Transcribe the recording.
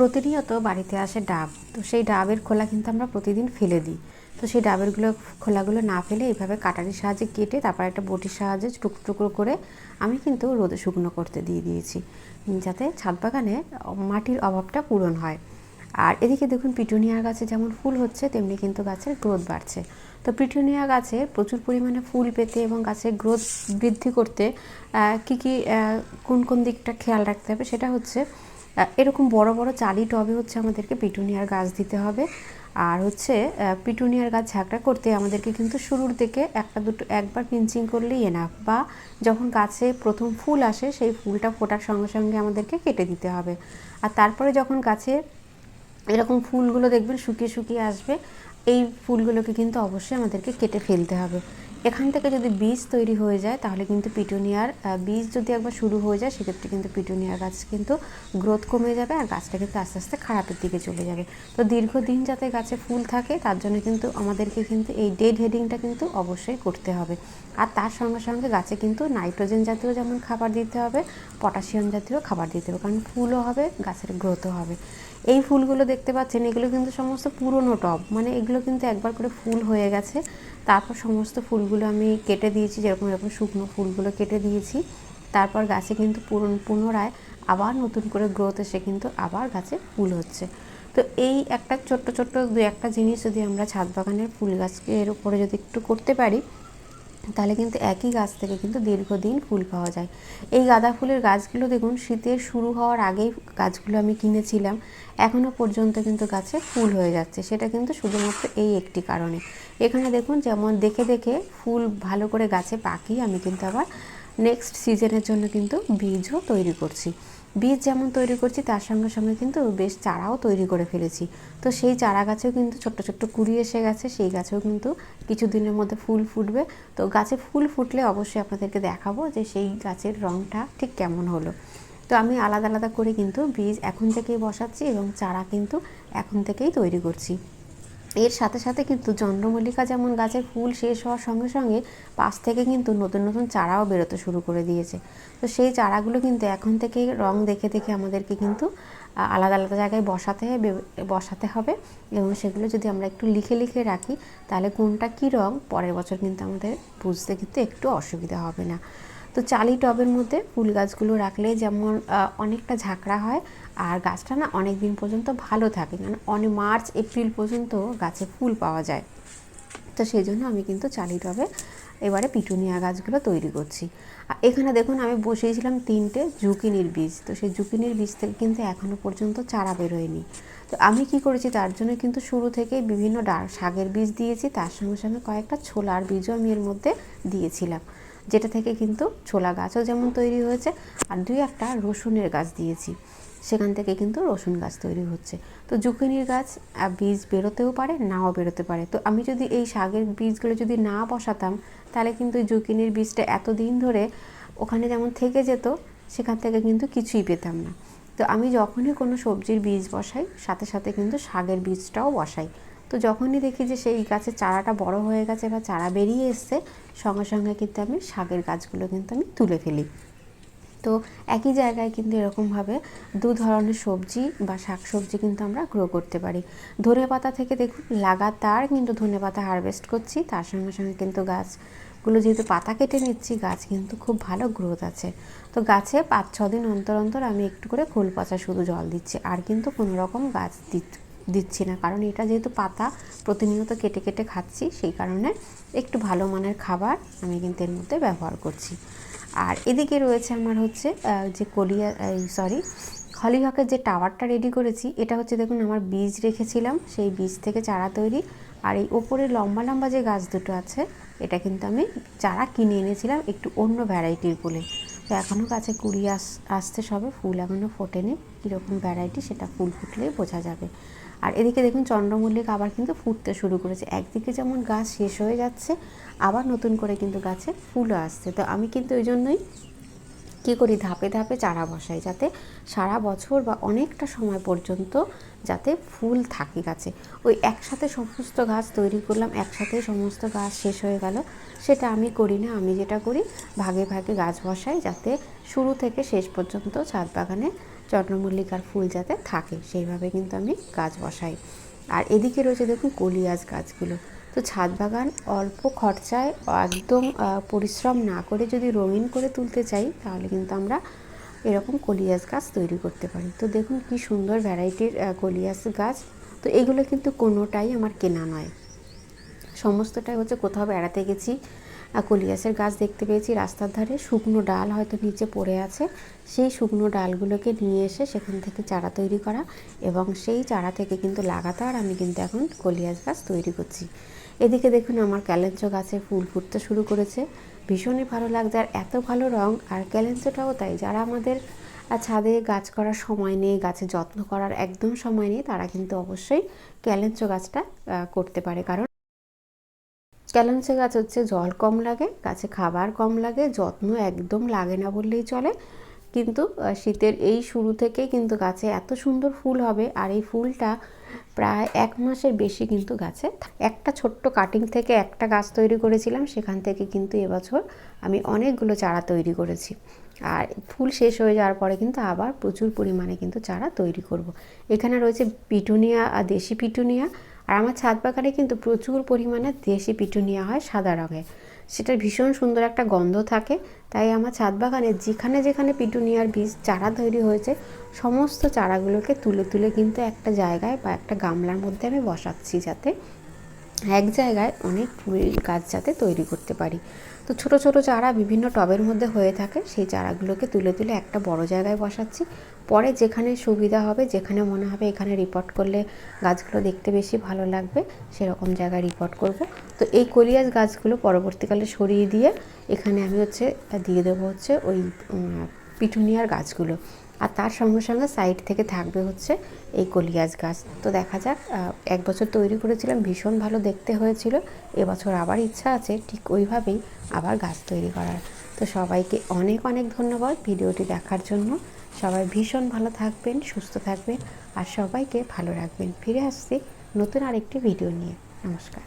প্রতিনিয়ত বাড়িতে আসে ডাব। তো সেই ডাবের খোলা কিন্তু আমরা প্রতিদিন ফেলে দিই। তো সেই ডাবেরগুলো, খোলাগুলো না ফেলে এইভাবে কাটারির সাহায্যে কেটে তারপর একটা বটির সাহায্যে টুকরো টুকরো করে আমি কিন্তু রোদে শুকনো করতে দিয়ে দিয়েছি। যাতে ছাদ বাগানে মাটির অভাবটা পূরণ হয়। আর এদিকে দেখুন পিটুনিয়া গাছে যেমন ফুল হচ্ছে, তেমনি কিন্তু গাছের গ্রোথ বাড়ছে। তো পিটুনিয়া গাছে প্রচুর পরিমাণে ফুল পেতে এবং গাছের গ্রোথ বৃদ্ধি করতে কি কি কোন কোন দিকটা খেয়াল রাখতে হবে সেটা হচ্ছে এরকম বড় বড় চালি টবে হচ্ছে আমাদেরকে পিটুনিয়ার গাছ দিতে হবে। আর হচ্ছে পিটুনিয়ার গাছ ঝাঁকড়া করতে আমাদেরকে কিন্তু শুরুর দিকে একটা দুটো, একবার পিঞ্চিং করলেই এনাফ বা যখন গাছে প্রথম ফুল আসে সেই ফুলটা ফোটার সঙ্গে সঙ্গে আমাদেরকে কেটে দিতে হবে। আর তারপরে যখন গাছে এরকম ফুলগুলো দেখবেন শুকিয়ে শুকিয়ে আসবে, এই ফুলগুলোকে কিন্তু অবশ্যই আমাদেরকে কেটে ফেলতে হবে। এখান থেকে যদি বীজ তৈরি হয়ে যায়, তাহলে কিন্তু পিটুনিয়ার বীজ যদি একবার শুরু হয়ে যায়, সেক্ষেত্রে কিন্তু পিটুনিয়ার গাছ কিন্তু গ্রোথ কমে যাবে আর গাছটা কিন্তু আস্তে আস্তে খারাপের দিকে চলে যাবে। তো দীর্ঘদিন যাতে গাছে ফুল থাকে, তার জন্য কিন্তু আমাদেরকে কিন্তু এই ডেড হেডিংটা কিন্তু অবশ্যই করতে হবে। আর তার সঙ্গে সঙ্গে গাছে কিন্তু নাইট্রোজেন জাতীয় যেমন খাবার দিতে হবে, পটাশিয়াম জাতীয় খাবার দিতে হবে, কারণ ফুলও হবে, গাছের গ্রোথও হবে। এই ফুলগুলো দেখতে পাচ্ছেন, এগুলো কিন্তু সমস্ত পুরনো টব মানে এগুলো কিন্তু একবার করে ফুল হয়ে গেছে। তারপর সমস্ত ফুলগুলো আমি কেটে দিয়েছি, যেরকম এরকম শুকনো ফুলগুলো কেটে দিয়েছি। তারপর গাছে কিন্তু পুনরায় আবার নতুন করে গ্রোথ এসে কিন্তু আবার গাছে ফুল হচ্ছে। তো এই একটা ছোট্ট ছোট্ট দু একটা জিনিস যদি আমরা ছাদ বাগানের ফুল গাছকে এর উপরে যদি একটু করতে পারি তাহলে কিন্তু একই গাছ থেকে কিন্তু দীর্ঘদিন ফুল পাওয়া যায়। এই গাঁদা ফুলের গাছগুলো দেখুন, শীতের শুরু হওয়ার আগেই গাছগুলো আমি কিনেছিলাম। এখনও পর্যন্ত কিন্তু গাছে ফুল হয়ে যাচ্ছে। সেটা কিন্তু শুধুমাত্র এই একটি কারণে। এখানে দেখুন, যেমন দেখে দেখে ফুল ভালো করে গাছে পাকিয়ে আমি কিন্তু আবার নেক্সট সিজনের জন্য কিন্তু বীজও তৈরি করছি। বীজ যেমন তৈরি করছি, তার সঙ্গে সঙ্গে কিন্তু বেশ চারাও তৈরি করে ফেলেছি। তো সেই চারা গাছেও কিন্তু ছোট্ট ছোট্ট কুড়ি এসে গেছে, সেই গাছেও কিন্তু কিছুদিনের মধ্যে ফুল ফুটবে। তো গাছে ফুল ফুটলে অবশ্যই আপনাদেরকে দেখাবো যে সেই গাছের রঙটা ঠিক কেমন হলো। তো আমি আলাদা আলাদা করে কিন্তু বীজ এখন থেকেই বসাচ্ছি এবং চারা কিন্তু এখন থেকেই তৈরি করছি। এর সাথে সাথে কিন্তু চন্দ্রমল্লিকা যেমন গাছের ফুল শেষ হওয়ার সঙ্গে সঙ্গে পাশ থেকে কিন্তু নতুন নতুন চারাও বেরোতে শুরু করে দিয়েছে। তো সেই চারাগুলো কিন্তু এখন থেকেই রং দেখে দেখে আমাদেরকে কিন্তু আলাদা আলাদা জায়গায় বসাতে বসাতে হবে এবং সেগুলো যদি আমরা একটু লিখে লিখে রাখি, তাহলে কোনটা কী রং পরের বছর কিন্তু আমাদের বুঝতে কিন্তু একটু অসুবিধা হবে না। তো চালি টবের মধ্যে ফুল গাছগুলো রাখলে যেমন অনেকটা ঝাঁকড়া হয় আর গাছটা না অনেক দিন পর্যন্ত ভালো থাকে। মানে অনেক মার্চ, এপ্রিল পর্যন্ত গাছে ফুল পাওয়া যায়। তো সেই জন্য আমি কিন্তু চালি টবে এবারে পিটুনিয়া গাছগুলো তৈরি করছি। আর এখানে দেখুন আমি বসিয়েছিলাম তিনটে জুকিনির বীজ। তো সেই জুকিনির বীজ থেকে কিন্তু এখনও পর্যন্ত চারা বেরোয়নি। তো আমি কি করেছি, তার জন্য কিন্তু শুরু থেকে বিভিন্ন ডা- শাকের বীজ দিয়েছি। তার সঙ্গে সঙ্গে কয়েকটা ছোলার বীজও আমি এর মধ্যে দিয়েছিলাম। যেটা থেকে কিন্তু ছোলা গাছও যেমন তৈরি হয়েছে, আর দুই একটা রসুনের গাছ দিয়েছি। সেখান থেকে কিন্তু রসুন গাছ তৈরি হচ্ছে। তো জুকিনির গাছ বীজ বেরোতেও পারে, নাও বেরোতে পারে। তো আমি যদি এই শাকের বীজগুলো যদি না বসাতাম, তাহলে কিন্তু জুকিনির বীজটা এতদিন ধরে ওখানে যেমন থেকে যেত, সেখান থেকে কিন্তু কিছুই পেতাম না। তো আমি যখনই কোনো সবজির বীজ বসাই, সাথে সাথে কিন্তু শাকের বীজটাও বসাই। তো যখনই দেখি যে সেই গাছের চারাটা বড় হয়ে গেছে বা চারা বেরিয়ে এসছে, সঙ্গে সঙ্গে কিন্তু আমি শাকের গাছগুলো কিন্তু আমি তুলে ফেলি। তো একই জায়গায় কিন্তু এরকমভাবে দু ধরনের সবজি বা শাক সবজি কিন্তু আমরা গ্রো করতে পারি। ধনে পাতা থেকে দেখুন, লাগাতার কিন্তু ধনে পাতা হারভেস্ট করছি, তার সঙ্গে সঙ্গে কিন্তু গাছগুলো যেহেতু পাতা কেটে নিচ্ছি, গাছ কিন্তু খুব ভালো গ্রোথ আছে। তো গাছে পাঁচ ছ দিন অন্তর অন্তর আমি একটু করে খোল পচা শুধু জল দিচ্ছি, আর কিন্তু কোনো রকম গাছ দিচ্ছি দিচ্ছি না। কারণ এটা যেহেতু পাতা, প্রতিনিয়ত কেটে কেটে খাচ্ছি, সেই কারণে একটু ভালো মানের খাবার আমি কিন্তু এর মধ্যে ব্যবহার করছি। আর এদিকে রয়েছে আমার হচ্ছে যে কলিয়া সরি হলিহকের যে টাওয়ারটা রেডি করেছি, এটা হচ্ছে দেখুন আমার বীজ রেখেছিলাম, সেই বীজ থেকে চারা তৈরি। আর এই ওপরে লম্বা লম্বা যে গাছ দুটো আছে, এটা কিন্তু আমি চারা কিনে এনেছিলাম একটু অন্য ভ্যারাইটির বলে তো এখনও গাছে কুড়ি আস আসতে সবে, ফুল এখনও ফোটেনি। কীরকম ভ্যারাইটি সেটা ফুল ফুটলেই বোঝা যাবে। আর এদিকে দেখুন চন্দ্রমল্লিক আবার কিন্তু ফুটতে শুরু করেছে। একদিকে যেমন গাছ শেষ হয়ে যাচ্ছে, আবার নতুন করে কিন্তু গাছে ফুলও আসছে। তো আমি কিন্তু ওই জন্যই কী করি? ধাপে ধাপে চারা বসাই যাতে সারা বছর বা অনেকটা সময় পর্যন্ত যাতে ফুল থাকে গাছে। ওই একসাথে সমস্ত গাছ তৈরি করলাম, একসাথে সমস্ত গাছ শেষ হয়ে গেল। সেটা আমি করি না, আমি যেটা করি, ভাগে ভাগে গাছ বসাই যাতে শুরু থেকে শেষ পর্যন্ত ছাদ বাগানে চন্দ্রমল্লিকার ফুল যাতে থাকে। সেইভাবে কিন্তু আমি গাছ বসাই। আর এদিকে রয়েছে দেখুন কলিয়াজ গাছগুলো। তো ছাদ বাগান অল্প খরচায় একদম পরিশ্রম না করে যদি রঙিন করে তুলতে চাই, তাহলে কিন্তু আমরা এরকম কলিয়াস গাছ তৈরি করতে পারি। তো দেখুন কি সুন্দর ভ্যারাইটির কলিয়াস গাছ। তো এগুলো কিন্তু কোনোটাই আমার কেনা নয়। সমস্তটাই হচ্ছে কোথাও বেড়াতে গেছি কলিয়াসের গাছ দেখতে পেয়েছি। রাস্তার ধারে শুকনো ডাল হয়তো নিচে পড়ে আছে। সেই শুকনো ডালগুলোকে নিয়ে এসে সেখান থেকে চারা তৈরি করা এবং সেই চারা থেকে কিন্তু লাগাতার আমি কিন্তু এখন কলিয়াস গাছ তৈরি করছি। এদিকে দেখুন আমার ক্যালেঞ্চো গাছে ফুল ফুটতে শুরু করেছে। ভীষণই ভালো লাগছে আর এত ভালো রং। আর ক্যালেঞ্চোটাও তাই, যারা আমাদের ছাদে গাছ করার সময় নেই, গাছে যত্ন করার একদম সময় নেই, তারা কিন্তু অবশ্যই ক্যালেঞ্চো গাছটা করতে পারে। কারণ ক্যালেন্সে গাছ হচ্ছে জল কম লাগে, গাছে খাবার কম লাগে, যত্ন একদম লাগে না বললেই চলে। কিন্তু শীতের এই শুরু থেকেই কিন্তু গাছে এত সুন্দর ফুল হবে। আর এই ফুলটা প্রায় এক মাসের বেশি কিন্তু গাছে একটা ছোট্ট কাটিং থেকে একটা গাছ তৈরি করেছিলাম, সেখান থেকে কিন্তু এবছর আমি অনেকগুলো চারা তৈরি করেছি আর ফুল শেষ হয়ে যাওয়ার পরে কিন্তু আবার প্রচুর পরিমাণে কিন্তু চারা তৈরি করব। এখানে রয়েছে পিটুনিয়া আর দেশি পিটুনিয়া, আর আমার ছাদ বাগানে কিন্তু প্রচুর পরিমাণে দেশি পিটুনিয়া হয় সাদা রঙের সেটার ভীষণ সুন্দর একটা গন্ধ থাকে। তাই আমার ছাদ বাগানে যেখানে যেখানে পিটুনিয়ার বীজ চারা তৈরি হয়েছে, সমস্ত চারাগুলোকে তুলে তুলে কিন্তু একটা জায়গায় বা একটা গামলার মধ্যে আমি বসাচ্ছি যাতে এক জায়গায় অনেক ফুল গাছ যাতে তৈরি করতে পারি। তো ছোট ছোট চারা বিভিন্ন টবের মধ্যে হয়ে থাকে। সেই চারাগুলোকে তুলে তুলে একটা বড় জায়গায় বসাচ্ছি। পরে যেখানে সুবিধা হবে, যেখানে মনে হবে এখানে রিপোর্ট করলে গাছগুলো দেখতে বেশি ভালো লাগবে, সেরকম জায়গায় রিপোর্ট করব। তো এই কলিয়াস গাছগুলো পরবর্তীকালে সরিয়ে দিয়ে এখানে আমি হচ্ছে, দিয়ে দেবো হচ্ছে ওই পিটুনিয়ার গাছগুলো। আর তার সঙ্গে সঙ্গে সাইড থেকে থাকবে হচ্ছে এই কলিয়াজ গাছ। তো দেখা যাক এক বছর তৈরি করেছিলাম, ভীষণ ভালো দেখতে হয়েছিল। এবছর আবার ইচ্ছা আছে ঠিক ওইভাবেই আবার গাছ তৈরি করার। তো সবাইকে অনেক অনেক ধন্যবাদ ভিডিওটি দেখার জন্য। সবাই ভীষণ ভালো থাকবেন, সুস্থ থাকবেন, আর সবাইকে ভালো রাখবেন। ফিরে আসছি নতুন আরেকটি ভিডিও নিয়ে। নমস্কার।